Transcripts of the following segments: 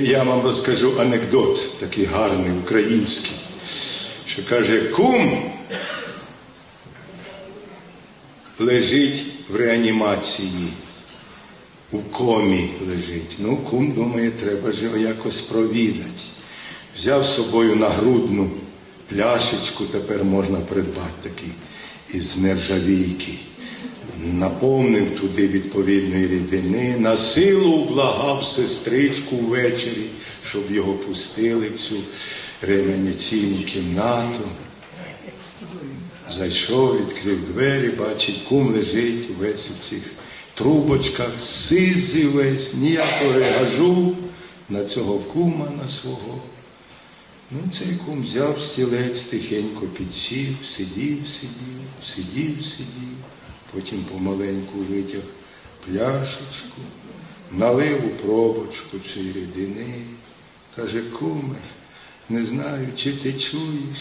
Я вам розкажу анекдот, такий гарний, український, що каже, кум лежить в реанімації, у комі лежить. Ну, кум думає, треба ж його якось провідати. Взяв з собою нагрудну пляшечку, тепер можна придбати такий із нержавійки. Наповнив туди відповідної рідини, на силу благав сестричку ввечері, щоб його пустили в цю реанімаційну кімнату. Зайшов, відкрив двері, бачить, кум лежить весь у цих трубочках, сизий весь, ніякого регажу на цього кума, на свого. Ну, цей кум взяв стілець, тихенько підсів, сидів, сидів, сидів, сидів, потім помаленьку витяг пляшечку, налив у пробочку цієї рідини. Каже, куме, не знаю, чи ти чуєш.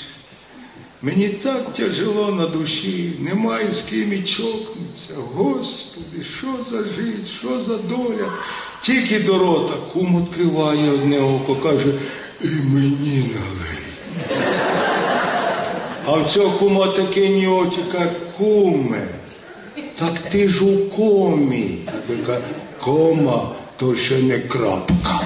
Мені так тяжело на душі, немає з ким і чокнутися. Господи, що за життя, що за доля? Тільки до рота кум відкриває одне око, каже, і мені налий. А в цього кума таке ні очі, каже, куме, так ти ж у комі. Кома, то ще не крапка.